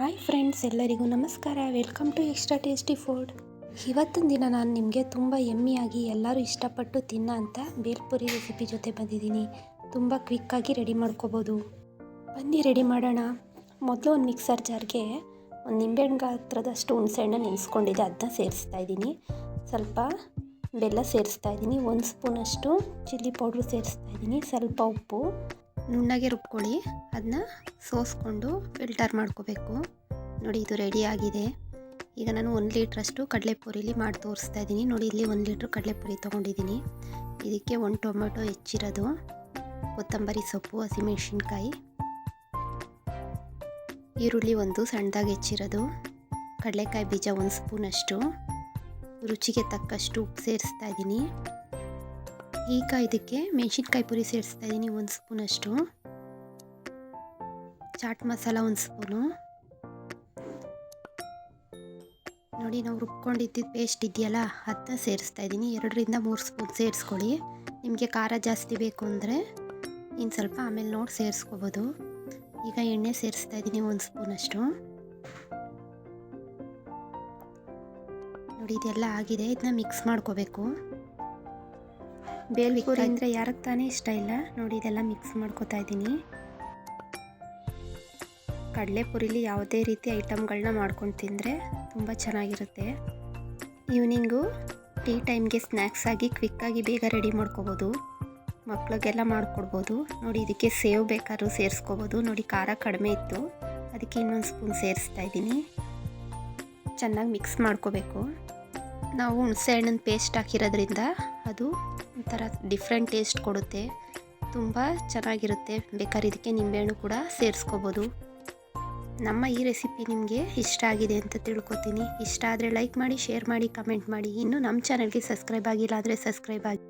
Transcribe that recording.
Hi friends, ಎಲ್ಲರಿಗೂ ನಮಸ್ಕಾರ. Welcome to extra tasty food ಇವತ್ತಿನ ದಿನ ನಾನು ನಿಮಗೆ ತುಂಬ ಎಮ್ಮಿಯಾಗಿ ಎಲ್ಲರೂ ಇಷ್ಟಪಟ್ಟು ತಿನ್ನ ಅಂತ ಬೇಲ್ಪುರಿ ರೆಸಿಪಿ ಜೊತೆ ಬಂದಿದ್ದೀನಿ. ತುಂಬ ಕ್ವಿಕ್ಕಾಗಿ ರೆಡಿ ಮಾಡ್ಕೋಬೋದು. ಬನ್ನಿ ರೆಡಿ ಮಾಡೋಣ. ಮೊದಲು ಒಂದು ಮಿಕ್ಸರ್ ಜಾರ್ಗೆ ಒಂದು ನಿಂಬೆಹಣ್ಣು ಗಾತ್ರದಷ್ಟು ಹುಣಸೆಹಣ್ಣು ನೆನೆಸ್ಕೊಂಡಿದ್ದೆ ಅದನ್ನ ಸೇರಿಸ್ತಾ ಇದ್ದೀನಿ. ಸ್ವಲ್ಪ ಬೆಲ್ಲ ಸೇರಿಸ್ತಾ ಇದ್ದೀನಿ. ಒಂದು ಸ್ಪೂನಷ್ಟು ಚಿಲ್ಲಿ ಪೌಡ್ರು ಸೇರಿಸ್ತಾ ಇದ್ದೀನಿ. ಸ್ವಲ್ಪ ಉಪ್ಪು. ನುಣ್ಣಗೆ ರುಬ್ಕೊಳ್ಳಿ. ಅದನ್ನ ಸೋಸ್ಕೊಂಡು ಫಿಲ್ಟರ್ ಮಾಡ್ಕೋಬೇಕು. ನೋಡಿ ಇದು ರೆಡಿ ಆಗಿದೆ. ಈಗ ನಾನು ಒಂದು ಲೀಟ್ರಷ್ಟು ಕಡಲೆಪುರಿಲಿ ಮಾಡಿ ತೋರಿಸ್ತಾ ಇದ್ದೀನಿ ನೋಡಿ ಇಲ್ಲಿ ಒಂದು ಲೀಟ್ರ್ ಕಡಲೆಪುರಿ ತೊಗೊಂಡಿದ್ದೀನಿ ಇದಕ್ಕೆ ಒಂದು ಟೊಮೆಟೊ ಹೆಚ್ಚಿರೋದು, ಕೊತ್ತಂಬರಿ ಸೊಪ್ಪು, ಹಸಿಮೆಣಸಿನ್ಕಾಯಿ, ಈರುಳ್ಳಿ ಒಂದು ಸಣ್ಣದಾಗಿ ಹೆಚ್ಚಿರೋದು, ಕಡಲೆಕಾಯಿ ಬೀಜ ಒಂದು ಸ್ಪೂನಷ್ಟು, ರುಚಿಗೆ ತಕ್ಕಷ್ಟು ಉಪ್ಪು ಸೇರಿಸ್ತಾ ಇದ್ದೀನಿ ಈಗ ಇದಕ್ಕೆ ಮೆಣಸಿನ್ಕಾಯಿ ಪುರಿ ಸೇರಿಸ್ತಾ ಇದ್ದೀನಿ ಒಂದು ಸ್ಪೂನಷ್ಟು ಚಾಟ್ ಮಸಾಲ ಒಂದು ಸ್ಪೂನು ನೋಡಿ, ನಾವು ರುಬ್ಕೊಂಡಿದ್ದಿದ್ದು ಪೇಸ್ಟ್ ಇದೆಯಲ್ಲ ಅದನ್ನ ಸೇರಿಸ್ತಾ ಇದ್ದೀನಿ ಎರಡರಿಂದ ಮೂರು ಸ್ಪೂನ್ ಸೇರಿಸ್ಕೊಳ್ಳಿ. ನಿಮಗೆ ಖಾರ ಜಾಸ್ತಿ ಬೇಕು ಅಂದರೆ ಇನ್ನು ಸ್ವಲ್ಪ ಆಮೇಲೆ ನೋಡಿ ಸೇರಿಸ್ಕೋಬೋದು. ಈಗ ಎಣ್ಣೆ ಸೇರಿಸ್ತಾ ಇದ್ದೀನಿ ಒಂದು ಸ್ಪೂನಷ್ಟು ನೋಡಿ, ಇದೆಲ್ಲ ಆಗಿದೆ. ಇದನ್ನ ಮಿಕ್ಸ್ ಮಾಡ್ಕೋಬೇಕು. ಬೇಲ್ಪುರಿ ಅಂದರೆ ಯಾರಿಗೆ ತಾನೇ ಇಷ್ಟ ಇಲ್ಲ. ನೋಡಿ ಇದೆಲ್ಲ ಮಿಕ್ಸ್ ಮಾಡ್ಕೋತಾ ಇದ್ದೀನಿ ಕಡಲೆಪುರಿಲಿ ಯಾವುದೇ ರೀತಿ ಐಟಮ್ಗಳನ್ನ ಮಾಡ್ಕೊಂಡು ತಿಂದರೆ ತುಂಬ ಚೆನ್ನಾಗಿರುತ್ತೆ. ಈವ್ನಿಂಗು ಟೀ ಟೈಮ್ಗೆ ಸ್ನ್ಯಾಕ್ಸ್ ಆಗಿ ಕ್ವಿಕ್ಕಾಗಿ ಬೇಗ ರೆಡಿ ಮಾಡ್ಕೋಬೋದು. ಮಕ್ಳಿಗೆಲ್ಲ ಮಾಡಿಕೊಡ್ಬೋದು. ನೋಡಿ ಇದಕ್ಕೆ ಸೇವ್ ಬೇಕಾದ್ರೂ ಸೇರಿಸ್ಕೋಬೋದು. ನೋಡಿ ಖಾರ ಕಡಿಮೆ ಇತ್ತು. ಅದಕ್ಕೆ ಇನ್ನೊಂದು ಸ್ಪೂನ್ ಸೇರಿಸ್ತಾ ಇದ್ದೀನಿ ಚೆನ್ನಾಗಿ ಮಿಕ್ಸ್ ಮಾಡ್ಕೋಬೇಕು. ನಾವು ಹುಣಸೆ ಹಣ್ಣಿನ ಪೇಸ್ಟ್ ಹಾಕಿರೋದ್ರಿಂದ ಅದು ಒಂಥರ ಡಿಫ್ರೆಂಟ್ ಟೇಸ್ಟ್ ಕೊಡುತ್ತೆ. ತುಂಬ ಚೆನ್ನಾಗಿರುತ್ತೆ. ಬೇಕಾದ್ರೆ ಇದಕ್ಕೆ ನಿಂಬೆಹಣ್ಣು ಕೂಡ ಸೇರಿಸ್ಕೋಬೋದು. ನಮ್ಮ ಈ ರೆಸಿಪಿ ನಿಮಗೆ ಇಷ್ಟ ಆಗಿದೆ ಅಂತ ತಿಳ್ಕೊತೀನಿ. ಇಷ್ಟ ಆದರೆ ಲೈಕ್ ಮಾಡಿ ಶೇರ್ ಮಾಡಿ ಕಮೆಂಟ್ ಮಾಡಿ. ಇನ್ನು ನಮ್ಮ ಚಾನಲ್ಗೆ ಸಬ್ಸ್ಕ್ರೈಬ್ ಆಗಿಲ್ಲ ಅಂದರೆ ಸಬ್ಸ್ಕ್ರೈಬ್ ಆಗಿ